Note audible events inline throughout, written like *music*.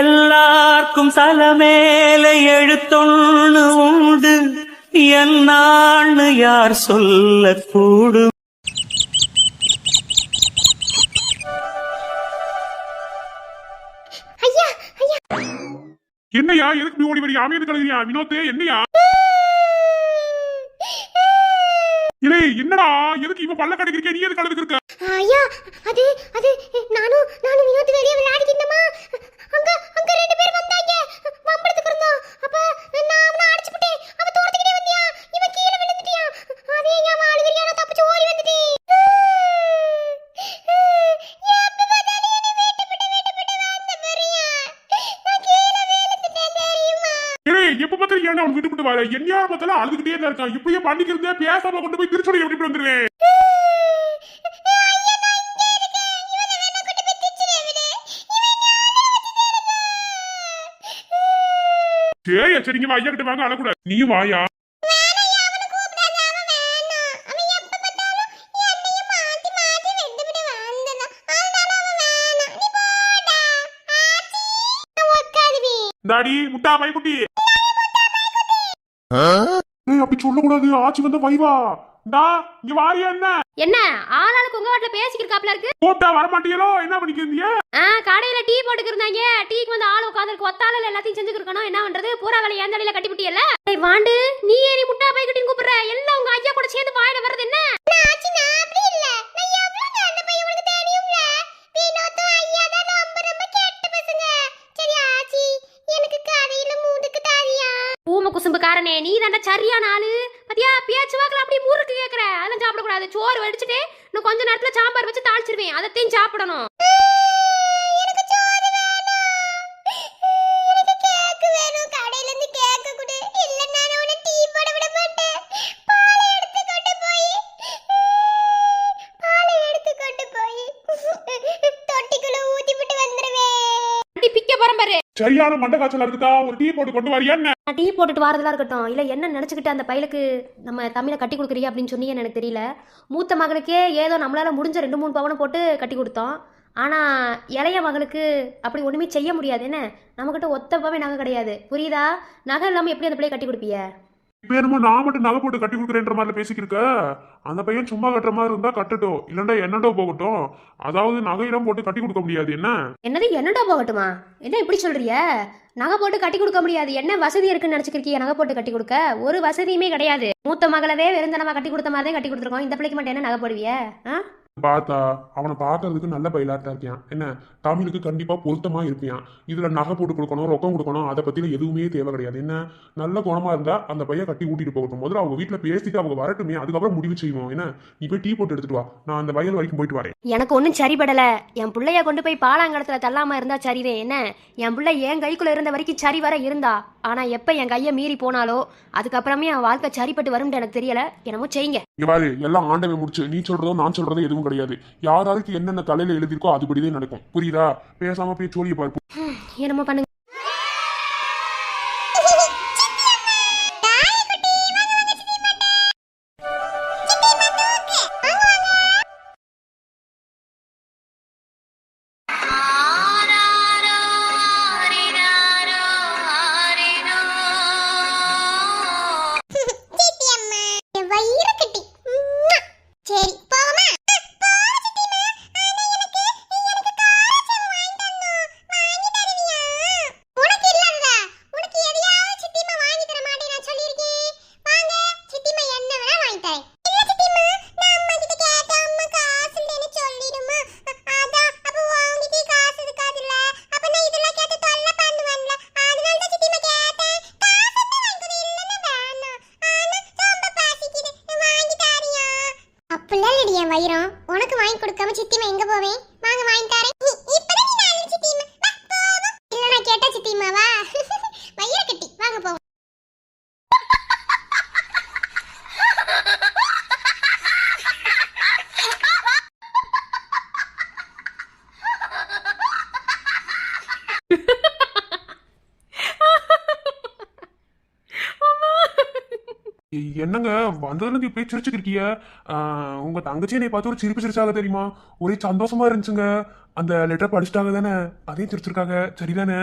எல்லார்க்கும் தலமேல எழுத்தொன்னு உண்டு. என்னான்னு யார் சொல்லக்கூடும். என்னையா எதுக்கு நீ ஓடி வரியா அமைதி கழுகுறியா வினோத்து என்னையா? இல்லை என்னடா? எதுக்கு இவன் பல்ல கடைக்கிறீங்க? நீ எதுக்கு கழுதுக்கு இருக்க? ஐயா அது அது நானும் நானும் வினோத் வெளியே இருந்தோமா அங்க அங்க ரெண்டு பேர் வந்தாங்க. வம்படுத்துக்கு இருந்தோம். அப்ப நான் அவனை அடிச்சு விட்டேன் அவன் தோட்டத்துக்கிட்டே வந்தியா? இவன் கீழே அதே ஏன் அழுகிறியா நான் தப்பிச்சு ஓடி வந்துட்டேன் எப்ப பார்த்தாலும் என்னை அவன் விட்டு விட்டு வர என்ன பார்த்தாலும் அழுதுகிட்டே தான் இருக்கான். இப்படியே பண்ணிக்கிறதே பேசாம கொண்டு போய் திருச்சொலி எப்படி வந்துருவேன் சரி சரிங்க ஐயா கிட்ட வாங்க அழக்கூடாது நீ வாயா. தாடி முட்டா பைக்குட்டி அப்படி சொல்லக்கூடாது. ஆச்சி வந்த வைவா டா இங்க வாரியா என்ன? என்ன? ஆளாளுக்கு உங்க பேசிக்கிருக்காப்ல இருக்கு? கூப்பிட்டா வரமாட்டீங்களோ? என்ன பண்ணிக்கிறீங்க ஆ கடையில டீ போட்டுக்கிருந்தாங்க டீக்கு வந்து ஆள் உட்காந்துருக்கு. ஒத்தால எல்லாத்தையும் செஞ்சுக்கிருக்கணும். என்ன பண்றது? பூரா வேலை ஏன் தலையில கட்டி விட்டியல்ல ஏய் வாண்டு. நீ ஏறி முட்டா பை கட்டின்னு கூப்பிடுற. எல்லாம் உங்க ஐயா கூட சேர்ந்து வாயில வர்றது என்ன? பூம குசும்பு காரனே நீ தாண்டா சரியான ஆளு பாத்தியா பேச்சு வாக்குல அப்படியே முறுக்கு கேக்குற அதெல்லாம் சாப்பிடக்கூடாது சோறு வடிச்சிட்டு இன்னும் கொஞ்ச நேரத்துல சாம்பார் வச்சு தாளிச்சிருவேன் அதைத்தையும் சாப்பிடணும் தொட்டிக்குள்ள ஊத்தி விட்டு வந்துருவேன் அடி பிக்க போறேன் பாரு. சரியான மண்டை காய்ச்சல் இருக்குதா? ஒரு டீ போட்டு கொண்டு வரியா என்ன? நான் டீ போட்டுட்டு வரதெல்லாம் இருக்கட்டும். இல்லை என்ன நினச்சிக்கிட்டு அந்த பையலுக்கு நம்ம தமிழை கட்டி கொடுக்குறியா அப்படின்னு சொன்னீங்கன்னு எனக்கு தெரியல. மூத்த மகனுக்கே ஏதோ நம்மளால முடிஞ்ச ரெண்டு மூணு பவனை போட்டு கட்டி கொடுத்தோம். ஆனால் இளைய மகளுக்கு அப்படி ஒன்றுமே செய்ய முடியாது. என்ன? நம்மக்கிட்ட ஒத்த பவே நகை கிடையாது. புரியுதா? நகை இல்லாமல் எப்படி அந்த பிள்ளைய கட்டி கொடுப்பீங்க? இப்ப என்னமோ நான் மட்டும் நகை போட்டு கட்டி கொடுக்குறேன்ற மாதிரி பேசிக்கிருக்க அந்த பையன் சும்மா கட்டுற மாதிரி இருந்தா கட்டட்டும். இல்லண்டா என்னண்டோ போகட்டும். அதாவது நகையிடம் போட்டு கட்டி கொடுக்க முடியாது. என்ன? என்னது என்னடா போகட்டுமா? என்ன இப்படி சொல்றிய நகை போட்டு கட்டி கொடுக்க முடியாது. என்ன வசதி இருக்குன்னு நினச்சிக்கிருக்கீங்க நகை போட்டு கட்டி கொடுக்க? ஒரு வசதியுமே கிடையாது. மூத்த மகளவே வெறுந்தனமா கட்டி கொடுத்த மாதிரி தான் கட்டி கொடுத்துருக்கோம். இந்த பிள்ளைக்கு மட்டும் என்ன நகை போடுவிய? ஆ? பார்த்தா அவனை பார்க்கறதுக்கு நல்ல பயிலாட்டா இருக்கியான் என்ன? தமிழுக்கு கண்டிப்பா பொருத்தமா இருப்பியான் இதுல நகை போட்டு கொடுக்கணும் ரொக்கம் கொடுக்கணும் அதை பத்தின எதுவுமே தேவை கிடையாது. என்ன? நல்ல குணமா இருந்தா அந்த பையன் கட்டி ஊட்டிட்டு போகட்டும். முதல்ல அவங்க வீட்டுல பேசிட்டு அவங்க வரட்டுமே அதுக்கப்புறம் முடிவு செய்வோம். என்ன? நீ போய் டீ போட்டு எடுத்துட்டு வா. நான் அந்த வயல் வரைக்கும் போயிட்டு வரேன். எனக்கு ஒன்றும் சரிபடல. என் பிள்ளைய கொண்டு போய் பாலாங்கடத்துல தள்ளாம இருந்தா சரிதான் என்ன? என் பிள்ளை என் கைக்குள்ள இருந்த வரைக்கும் சரி வர இருந்தா. ஆனா எப்ப என் கையை மீறி போனாலோ அதுக்கப்புறமே என் வாழ்க்கை சரிப்பட்டு வரும்னு எனக்கு தெரியல. என்னமோ செய்யுங்க. இங்க பாரு எல்லாம் ஆண்டவன் முடிச்சு. நீ சொல்றதோ நான் சொல்றதோ எதுவும் கிடையாது. யாராருக்கு என்னென்ன தலையில எழுதிருக்கோ அதுபடிதான் நடக்கும். புரியுதா? பேசாம போய் சோழியை பார்ப்போம் என்னமோ பண்ணுங்க. என்னங்க வந்ததுலேருந்து இப்படியே சிரிச்சுட்டு உங்க தங்கச்சி என்னை பார்த்து ஒரு சிரிப்பு சிரிச்சாங்க தெரியுமா? ஒரே சந்தோஷமா இருந்துச்சுங்க. அந்த லெட்டர் படிச்சுட்டாங்க தானே. அதையும் சிரிச்சிருக்காங்க. சரிதானே?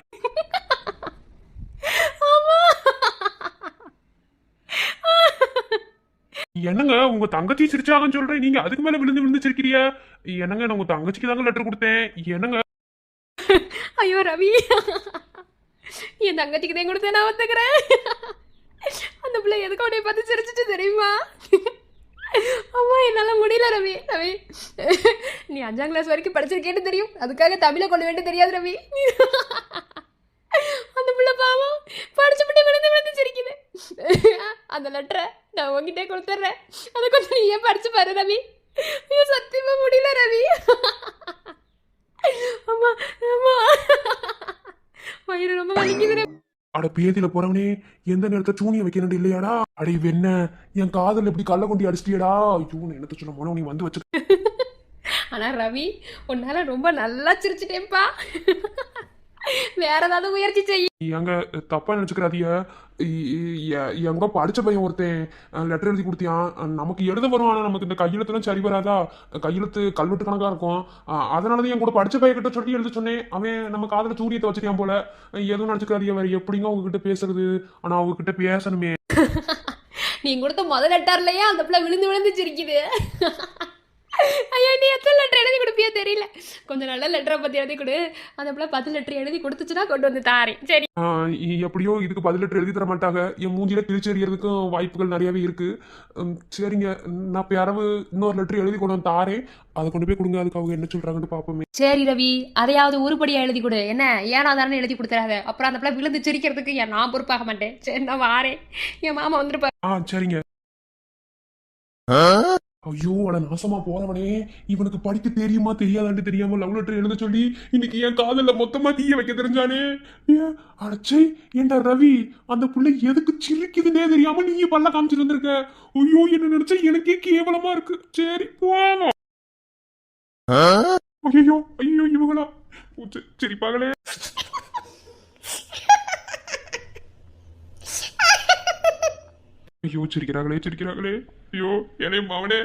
என்னங்க உங்க தங்கச்சி சிரிச்சாங்கன்னு சொல்றேன். நீங்க அதுக்கு மேல விழுந்து விழுந்து சிரிக்கிறிய? என்னங்க நான் உங்க தங்கச்சிக்கு தாங்க லெட்டர் கொடுத்தேன். என்னங்க? ஐயோ ரவி. என் தங்கச்சிக்கு தான் கொடுத்தேன் நான் ஒத்துக்கிறேன். அந்த பிள்ளை எதுக்கு உடைய பார்த்து சிரிச்சிட்டு தெரியுமா? அம்மா என்னால் முடியல ரவி. ரவி நீ அஞ்சாம் கிளாஸ் வரைக்கும் படிச்சிருக்கேன்னு தெரியும். அதுக்காக தமிழை கொண்டு வேண்டிய தெரியாது ரவி. அந்த பிள்ளை பாவம். படிச்சு படிச்சுப்பட்டு விழுந்து விழுந்து சிரிக்குது. அந்த லெட்டரை நான் உங்ககிட்டே கொடுத்துட்றேன் அதை கொஞ்சம் நீயே படிச்சு பாரு ரவி. ஐயோ சத்தியமா முடியல ரவி. அம்மா அம்மா. வயிறு ரொம்ப வலிக்குது அட பேதியில போறவனே எந்த நேரத்தை சூனிய வைக்கணும் இல்லையாடா? அடே என்ன என் காதல் எப்படி கள்ள கொண்டு அடிச்சிட்டியடா? ஐயோ என்னத்த சொன்ன மனோ நீ வந்து வச்சு *laughs* ஆனா ரவி உன்னால ரொம்ப நல்லா சிரிச்சிட்டேன்ப்பா வேற ஏதாவது முயற்சி செய். எங்க தப்பா நினைச்சுக்கிறாதிய எங்க படிச்ச பையன் ஒருத்தன் லெட்டர் எழுதி கொடுத்தியான். நமக்கு எழுத வரும் ஆனா நமக்கு இந்த கையெழுத்துலாம் சரி வராதா? கையெழுத்து கல்வெட்டு கணக்கா இருக்கும் அதனாலதான் என் கூட படிச்ச பையன் கிட்ட சொல்லி எழுத சொன்னேன். அவன் நம்ம காதல சூரியத்தை வச்சிருக்கான் போல. எதுவும் நினைச்சுக்கிறாதிய வேற எப்படிங்க உங்ககிட்ட பேசுறது? ஆனா அவங்க கிட்ட பேசணுமே. *laughs* நீ கொடுத்த முதல் லெட்டர்லயே அந்த பிள்ளை விழுந்து விழுந்து சிரிக்குது. *laughs* ஐயோ நீ எத்தனை லெட்டர் எழுதி கொடுப்பியோ தெரியல. கொஞ்சம் நல்ல லெட்டரை பத்தி எழுதி கொடு. அந்த பிள்ளை பத்து லெட்டர் எழுதி கொடுத்துச்சுன்னா கொண்டு வந்து தாரேன். சரி. எப்படியோ இதுக்கு பதில் லெட்டர் எழுதி தர மாட்டாங்க. என் மூஞ்சில கிழிச்செறியறதுக்கும் வாய்ப்புகள் நிறையவே இருக்கு. உம், சரிங்க. நான் இப்போ யாராவது இன்னொரு லெட்டர் எழுதி கொண்டு வந்து தாரேன். அதை கொண்டு போய் கொடுங்க. அதுக்கு அவங்க என்ன சொல்றாங்கன்னு பார்ப்போமே சரி ரவி. அதையாவது உருப்படியா எழுதி கொடு. என்ன? ஏனா தானே எழுதி கொடுத்துறாத. அப்புறம் அந்த பிள்ளை விழுந்து சிரிக்கிறதுக்கு ஏன் நான் பொறுப்பாக மாட்டேன். சரி நான் வாரேன். என் மாமா வந்துருப்பாரு. ஆ சரிங்க. ஐயோ அட நாசமா போறவனே இவனுக்கு படிக்க தெரியுமா தெரியாதான்னு தெரியாம லவ் லெட்டர் எழுத சொல்லி இன்னைக்கு என் காதல்ல மொத்தமா தீய வைக்க தெரிஞ்சானே. அடச்சை ஏண்டா ரவி அந்த புள்ளை எதுக்கு சிரிக்குதுன்னே தெரியாம நீ பல்ல காமிச்சிட்டு வந்திருக்க? ஐயோ என்ன நினைச்சா எனக்கே கேவலமா இருக்கு. சரி போவோம். ஐயோ ஐயோ இவங்களா? பூச்சு, சிரிப்பாங்களே ஐயோ சிரிக்கிறாங்களே சிரிக்கிறாங்களே. ஐயோ என்னை மவனே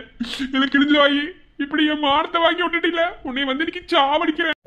எனக்கு கிழிஞ்சு வாங்கி இப்படி என் மானத்தை வாங்கி விட்டுட்டீங்களே. உன்னை வந்து இன்னைக்கு சாவடிக்கிறேன்.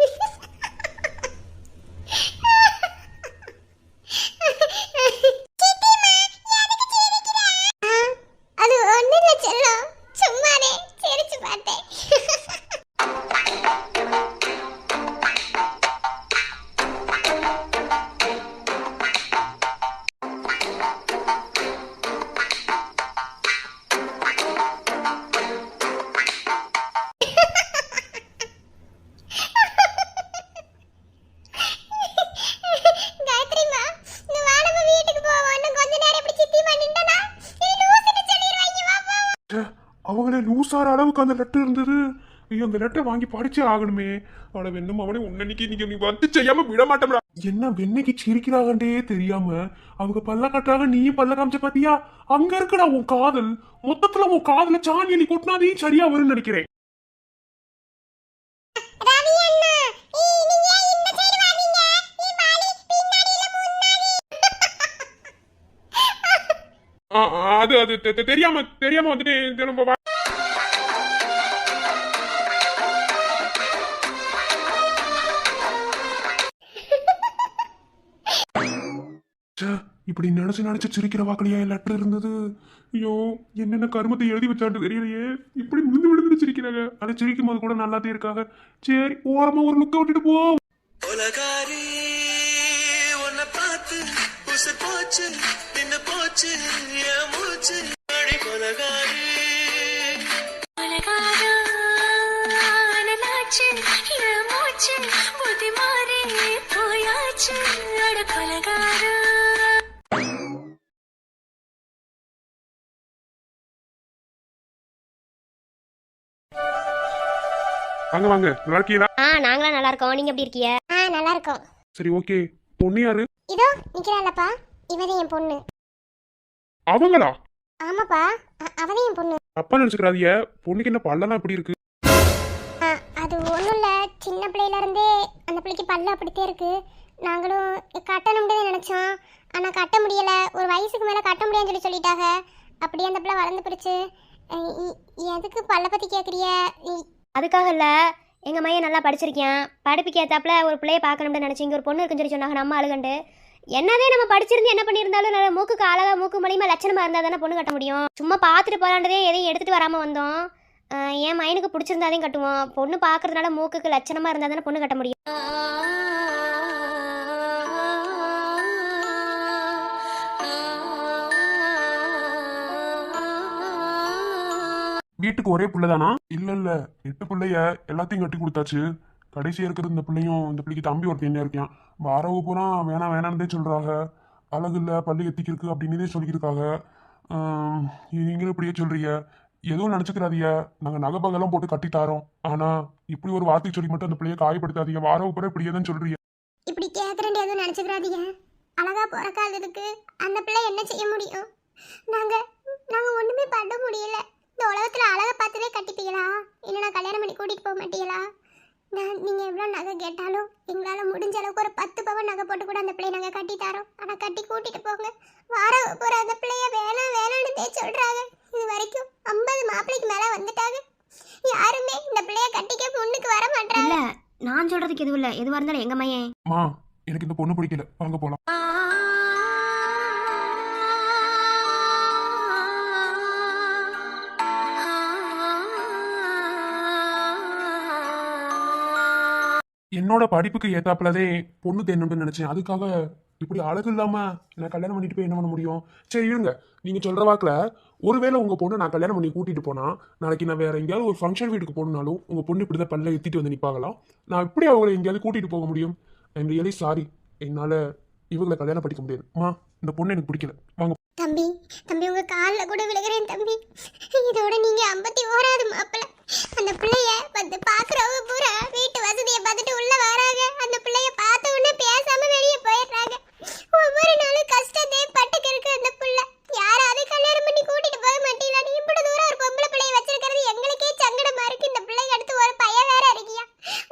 அந்த லெட்டர் இருந்தது. ஐயோ அந்த லெட்டர் வாங்கி படிச்சே ஆகணுமே. அவளை வெண்ணும் அவனே உன்னன்னைக்கு நீங்க நீ வந்து செய்யாம விட மாட்டோம்டா. என்ன வெண்ணைக்கு சிரிக்கிறாங்கன்றே தெரியாம அவங்க பல்ல கட்டுறாங்க நீயும் பல்ல காமிச்ச பாத்தியா? அங்க இருக்குடா உன் காதல். மொத்தத்துல உன் காதல சாணி எலி கொட்டினாதையும் சரியா வரும்னு நினைக்கிறேன். அது அது தெரியாம தெரியாம வந்துட்டு ச்சே, இப்படி நினைச்சு நினைச்சு சிரிக்கிற வாக்கலையா லெட்டர் இருந்தது? ஐயோ என்னென்ன கருமத்தை எழுதி வச்சாட்டு தெரியலையே. இப்படி விழுந்து விழுந்து சிரிக்கிறாங்க. அதை சிரிக்கும் போது கூட நல்லாதே இருக்காங்க. சரி ஓரமா ஒரு லுக்க விட்டுட்டு போ. உலகாரி உன்னை பார்த்து உசு போச்சு நின்னு போச்சு என் மூச்சு. அடி உலகாரி. அனலாச்சு என் மூச்சு. புத்தி மாறி போயாச்சு. அட கொலகாரா வாங்க வாங்க. நல்லா இருக்கீங்களா? ஆ நாங்களாம் நல்லா இருக்கோம். நீங்க எப்படி இருக்கீங்க? ஆ நல்லா இருக்கும். சரி ஓகே. பொண்ணு யாரு? இதோ நிக்கிறாளப்பா இவதான் என் பொண்ணு. அவங்களா? ஆமாப்பா. அ- அவதான் என் பொண்ணு. தப்பா நினைச்சுக்கிறாதிய பொண்ணுக்கு என்ன பல்லெல்லாம் இப்படி இருக்கு? ஆ, அது ஒன்றும் இல்லை. சின்ன பிள்ளையில இருந்தே அந்த பிள்ளைக்கு பல்லு அப்படித்தே இருக்கு. நாங்களும் கட்டணும்னு நினைச்சோம். ஆனால் கட்ட முடியல. ஒரு வயசுக்கு மேலே கட்ட முடியாதுன்னு சொல்லி சொல்லிட்டாங்க. அப்படியே அந்த பிள்ளை வளர்ந்து இ- எதுக்கு பல்ல பற்றி கேட்குறிய அதுக்காக இல்லை எங்கள் மையன் நல்லா படிச்சிருக்கேன் படிப்புக்கு ஏற்றாப்புல ஒரு பிள்ளைய பார்க்கணும்னு நினச்சி இங்கே ஒரு பொண்ணு இருக்குன்னு சொல்லி சொன்னாங்க நம்ம அழுகண்டு. என்னதே நம்ம படிச்சிருந்து என்ன பண்ணியிருந்தாலும் நல்ல மூக்குக்கு அழகாக மூக்கு மூலியமாக லட்சணமாக இருந்தால் தானே பொண்ணு கட்ட முடியும். சும்மா பார்த்துட்டு போகலான்றதே எதையும் எடுத்துகிட்டு வராமல் வந்தோம். என் மைனுக்கு பிடிச்சிருந்தாதையும் கட்டுவோம். பொண்ணு பார்க்கறதுனால மூக்குக்கு லட்சணமாக இருந்தால் தானே பொண்ணு கட்ட முடியும். வீட்டுக்கு ஒரே பிள்ளைதானா? இல்ல இல்ல எட்டு பிள்ளைய எல்லாத்தையும் கட்டி கொடுத்தாச்சு. கடைசியா இருக்கிற இந்த பிள்ளையும் இந்த பிள்ளைக்கு தம்பி ஒருத்தன் என்ன இருக்கான்? வாரவு பூரா வேணாம் வேணாம்னே சொல்றாங்க. அழகு இல்ல பள்ளி எத்திக்கிருக்கு அப்படின்னே சொல்லியிருக்காங்க. நீங்களும் இப்படியே சொல்றீங்க. எதுவும் நினச்சிக்கிறாதீங்க. நாங்கள் நகைப்பகெல்லாம் போட்டு கட்டித்தாரோம் தாரோம். இப்படி ஒரு வார்த்தை சொல்லி மட்டும் அந்த பிள்ளையை காயப்படுத்தாதீங்க. வாரவு பூரா இப்படியே தான் சொல்றீங்க. இப்படி கேட்குறேன் எதுவும் நினச்சிக்கிறாதீங்க. அழகா பிறக்காததுக்கு அந்த பிள்ளை என்ன செய்ய முடியும்? நாங்கள் நாங்கள் ஒன்றுமே பண்ண முடியல. இந்த உலகத்துல அழகை பார்த்துவே கட்டிப்பீங்களா இல்லைனா கல்யாணம் பண்ணி கூட்டிட்டு போக மாட்டீங்களா? நான் நீங்க எவ்வளோ நகை கேட்டாலும் எங்களால முடிஞ்ச அளவுக்கு ஒரு பத்து பவன் நகை போட்டு கூட அந்த பிள்ளைய நாங்க கட்டி தரோம். ஆனா கட்டி கூட்டிட்டு போங்க. வார போற அந்த பிள்ளைய வேணாம் வேணாம்னு சொல்றாங்க. இது வரைக்கும் ஐம்பது மாப்பிள்ளைக்கு மேல வந்துட்டாங்க. யாருமே இந்த பிள்ளைய கட்டிக்க முன்னுக்கு வர மாட்டாங்க இல்ல நான் சொல்றதுக்கு எதுவும் இல்ல. எதுவா இருந்தாலும் எங்க மையன் மா எனக்கு இந்த பொண்ணு பிடிக்கல. வாங்க போலாம். என்னோட படிப்புக்கு ஏத்தாப்புலதே பொண்ணு தேணும்னு நினைச்சேன். அதுக்காக இப்படி அழகு இல்லாம நான் கல்யாணம் பண்ணிட்டு போய் என்ன பண்ண முடியும்? சரி இருங்க. நீங்க சொல்ற வாக்குல ஒருவேளை உங்க பொண்ணு நான் கல்யாணம் பண்ணி கூட்டிட்டு போனா நாளைக்கு நான் வேற எங்கேயாவது ஒரு ஃபங்க்ஷன் வீட்டுக்கு போகணும்னாலும் உங்க பொண்ணு இப்படிதான் பல்ல எத்திட்டு வந்து நிப்பாங்களாம் நான் எப்படி அவங்களை எங்கேயாவது கூட்டிட்டு போக முடியும்? ஐம் ரியலி சாரி என்னால இவங்களை கல்யாணம் படிக்க முடியாது. மா இந்த பொண்ணு எனக்கு பிடிக்கல. வாங்க. தம்பி தம்பி உங்க காலில் கூட விழுகிறேன் தம்பி. இதோட நீங்க ஐம்பத்தி ஓராது மாப்பிள்ள. அந்த பிள்ளைய வந்து பாக்குறவங்க பூரா வீட்டு வசதியை பார்த்துட்டு உள்ள வராங்க. அந்த பிள்ளைய பார்த்த உடனே பேசாம வெளியே போயிடுறாங்க. ஒவ்வொரு நாளும் கஷ்டத்தை பட்டுக்கு இருக்கு அந்த புள்ள. யாராவது கல்யாணம் பண்ணி கூட்டிட்டு போக மாட்டீங்களா? இப்படி தூரம் ஒரு பொம்பளை பிள்ளைய வச்சிருக்கிறது எங்களுக்கே சங்கடமா இருக்கு. இந்த பிள்ளைக்கு அடுத்து ஒரு பையன் வேற இருக்கியா?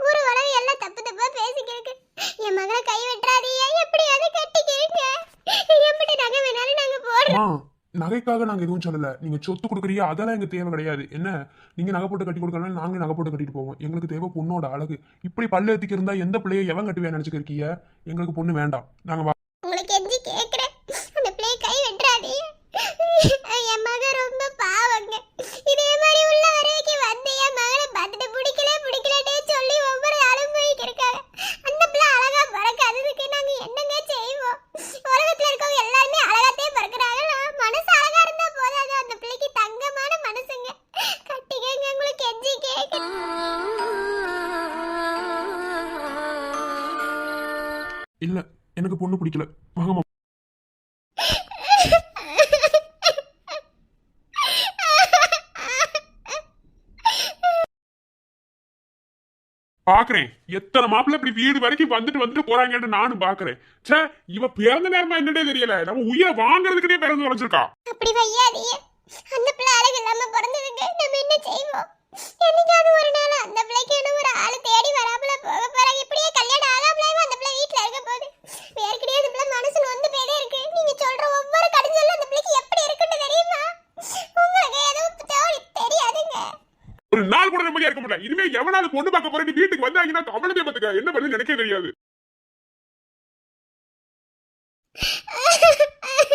ஊரு உலக எல்லாம் தப்பு தப்பா பேசிக்கிருக்கு. என் மகளை கை விட்டுறாதீங்க. எப்படியாவது கட்டிக்கிறீங்க. எப்படி நகை வேணாலும் நாங்க போடுறோம். நகைக்காக நாங்க எதுவும் சொல்லலை. நீங்க சொத்து கொடுக்குறீங்க அதெல்லாம் எங்கள் தேவை கிடையாது. என்ன? நீங்க நகை போட்டு கட்டி கொடுக்கணும் நாங்கள் நகை போட்டு கட்டிட்டு போவோம். எங்களுக்கு தேவை பொண்ணோட அழகு. இப்படி பல்லு எத்திக்கிருந்தா எந்த பிள்ளையை எவன் கட்டுவேன் நினச்சிக்கிருக்கீங்க எங்களுக்கு பொண்ணு வேண்டாம். நாங்க எனக்கு பொண்ணு பிடிக்கல. வாங்கம்மா பாக்குறேன். எத்தனை மாப்பிள்ள இப்படி வீடு வரைக்கும் வந்துட்டு வந்துட்டு போறாங்கன்னு நானும் பாக்குறேன். ச்சே இவ பிறந்த நேரமா என்னன்னே தெரியல. நம்ம உயிரை வாங்குறதுக்குனே பிறந்து வளைச்சிருக்கா அப்படி வையாதீங்க அந்த பிள்ளை அழகு இல்லாம பிறந்ததுக்கு நம்ம என்ன செய்வோம்? என்னைக்காவது ஒரு நாள் அந்த பிள்ளைக்கு ஒரு ஆளு தேடி வராமல போக போறாங்க இப்படியே கல்யாணம் ஆகாமலே அந்த பிள்ளை வீட்ல இருக்க போகுது ஏற்கனவே அந்த பிள்ளை மனசு நொந்து போயிட்டே இருக்கு. நீங்க சொல்ற ஒவ்வொரு கடிஞ்சலும் அந்த பிள்ளைக்கு எப்படி இருக்குன்னு தெரியுமா? உங்களுக்கு எதுவும் தெரியாதுங்க. ஒரு நாள் கூட நிம்மதியா இருக்க முடியல இனிமே எவனாவது பொண்ணு பார்க்க போறேன். வீட்டுக்கு வந்தாங்கன்னா கவனத்தை பார்த்துக்க. என்ன பண்ணு நினைக்க தெரியாது. *laughs*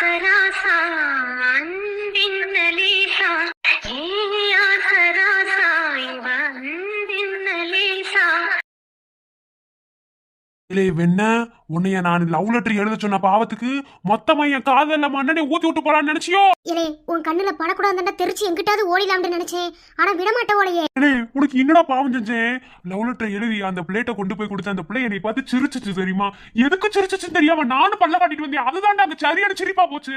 सरासा இல்லே வெண்ண உன்னைய நான் லவ் லெட்டர் எழுத சொன்ன பாவத்துக்கு மொத்தமா என் காதல்ல மண்ணனை ஊத்தி விட்டு போறான்னு நினைச்சியோ? இலே உன் கண்ணுல படக்கூடாதுன்னா தெரிச்சு எங்கிட்டாவது ஓடிலாம்னு நினைச்சேன். ஆனா விட மாட்டேன் ஓலையே ஏலே உனக்கு என்னடா பாவம் செஞ்சேன்? லவ் லெட்டர் எழுதி அந்த பிளேட்டை கொண்டு போய் கொடுத்த அந்த பிள்ளை என்னை பார்த்து சிரிச்சிச்சு தெரியுமா? எதுக்கு சிரிச்சிச்சுன்னு தெரியாம நானும் பல்ல காட்டிட்டு வந்தேன். அதுதான் அங்க சரியான சிரிப்பா போச்சு.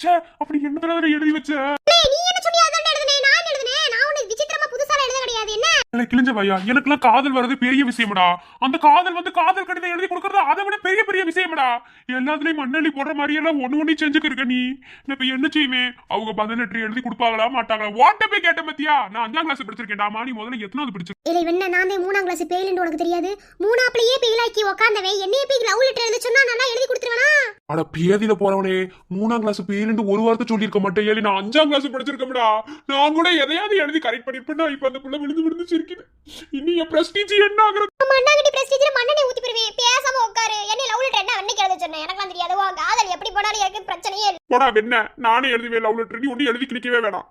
ச்சே அப்படி என்ன தடவை எழுதி வச்ச நீ என்ன சொன்னியா அதான் எழுதுனேன் நான் எழுதுனேன் நான் உனக்கு விசித்திரமா புதுசால எழுத ஏலே, கிழிஞ்ச பையா? எனக்கெல்லாம் காதல் வர்றது பெரிய விஷயம்டா. அந்த காதல் வந்து காதல் கடிதம் எழுதி கொடுக்கறது அதை விட பெரிய பெரிய விஷயம் அதிசயம்டா எல்லாத்துலயும் மண்ணள்ளி போடுற மாதிரி எல்லாம் ஒண்ணு ஒண்ணு செஞ்சுக்க இருக்க நீ. நான் இப்ப என்ன செய்வேன்? அவங்க பதினெட்டு எழுதி கொடுப்பாங்களா மாட்டாங்களா? ஓட்ட போய் கேட்ட பத்தியா? நான் அஞ்சாம் கிளாஸ் படிச்சிருக்கேன்டா. நீ முதல்ல எத்தனாவது படிச்சிருக்க இல்லை வெண்ண நான் தான் மூணாம் கிளாஸ் பெயிலுன்னு உனக்கு தெரியாது. மூணாப்லயே பெயிலாக்கி உக்காந்தவன். என்னைய போய் லவ் லெட்டர் எழுத சொன்னா நல்லா எழுதி கொடுத்துருவானா? அட பேதியில போறவனே. மூணாம் கிளாஸ் பேருண்டு ஒரு வாரத்தை சொல்லியிருக்க மாட்டேன். ஏழு நான் அஞ்சாம் கிளாஸ் படிச்சிருக்கேன்டா. நான் கூட எதையாவது எழுதி கரெக்ட் பண்ணிருப்பேன் இப்ப அந்த புள்ள விழுந்து விழுந்து சிரிக்குது. இனி என் பிரஸ்டீஜ் என்ன ஆகுறது மண்ணாங்கட்டி பிரஸ்டீஜ்ல மண்ணனை ஊத்தி போடுவேன். பேசாம உட்காரு. என்ன லவ் லெட்டர் என்ன அன்னைக்கு எழுத சொன்னேன்? எனக்குலாம் தெரியாது. உன் காதல் எப்படி போனாலும் எனக்கு பிரச்சனையே இல்லை. போடா வெண்ண நானே எழுதுவேன் லவ் லெட்டர் நீ ஒண்ணு எழுதி கிளிக்கவே வேணாம்.